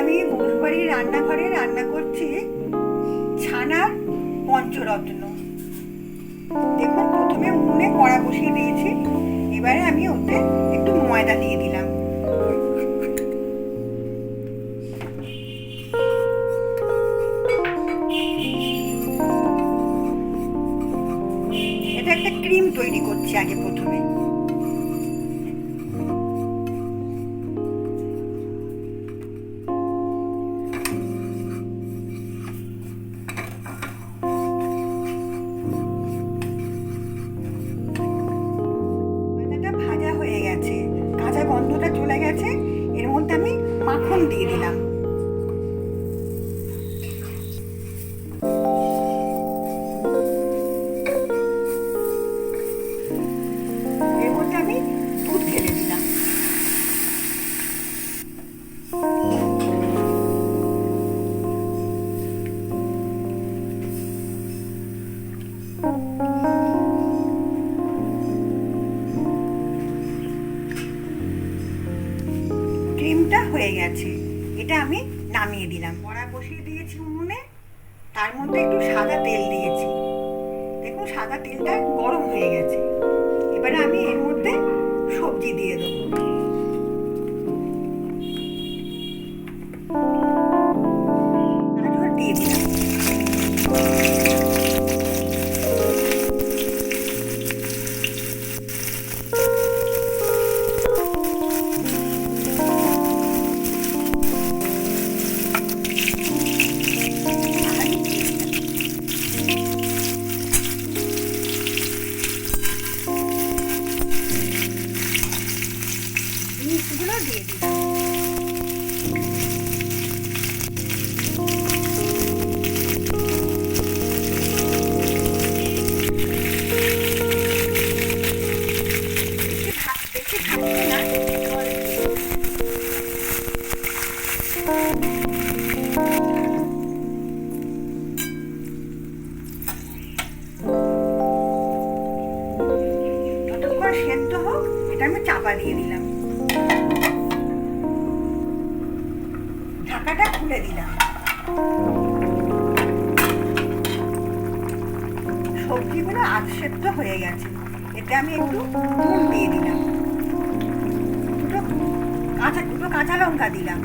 আমি বসবাড়ির রান্নাঘরে রান্না করছি ছানার পঞ্চরত্ন। দেখুন, প্রথমে উনুনে কড়া বসিয়ে দিয়েছি, এবারে আমি ওতে একটু ময়দা দিয়ে দিলাম। এটা একটা ক্রিম তৈরি করছি আগে প্রথমে। মাখন দিয়ে দিলাম। এর আমি দুধ ঢেলে দিলাম। ক্রিমটা হয়ে গেছে। এটা আমি নামিয়ে দিলাম। কড়া বসিয়ে দিয়েছি উনুনে। তার মধ্যে একটু সাদা তেল দিয়েছি। দেখুন, সাদা তেলটা গরম হয়ে গেছে। এবারে আমি এর মধ্যে সবজি দিয়ে দেবো। যতক্ষণ সেদ্ধ হোক, এটা আমি চাপা দিয়ে দিলাম। ঢাকাটা খুলে দিলাম। সবজিগুলো আধ সেদ্ধ হয়ে গেছে। এতে আমি একটু নুন দিয়ে দিলাম। দুটো কাঁচা দুটো কাঁচা লঙ্কা দিলাম।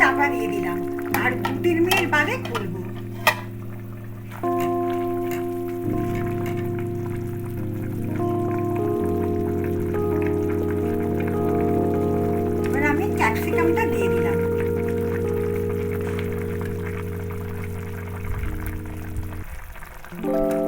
চাপা দিয়ে দিলাম। আর তিন মিনিট বাদে খুলবো। আমি ক্যাপসিকামটা দিয়ে দিলাম। চিনি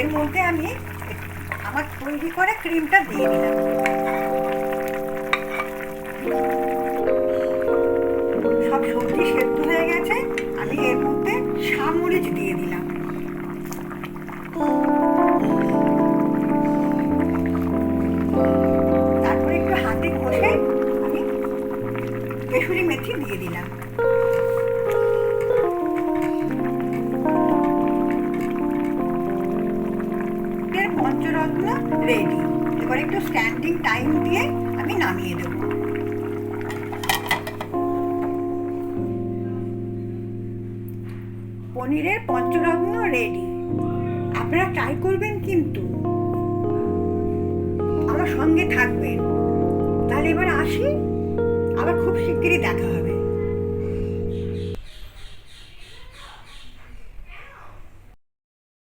এর মধ্যে আমি আমার তৈরি করা ক্রিমটা দিয়ে দিলাম। সব সবজি সেদ্ধ হয়ে গেছে, আমি এর মধ্যে সামরিচ দিয়ে দিলাম। তারপরে একটু হাতে ঘষে আমি কেশুরি মেথি দিয়ে দিলাম। একটু স্ট্যান্ডিং টাইম দিয়ে আমি নামিয়ে দেবো। পনিরের পঞ্চরত্ন রেডি আপনারা ট্রাই করবেন কিন্তু। আমার সঙ্গে থাকবেন। তাহলে এবার আসি। আবার খুব শিগগিরই দেখা হবে।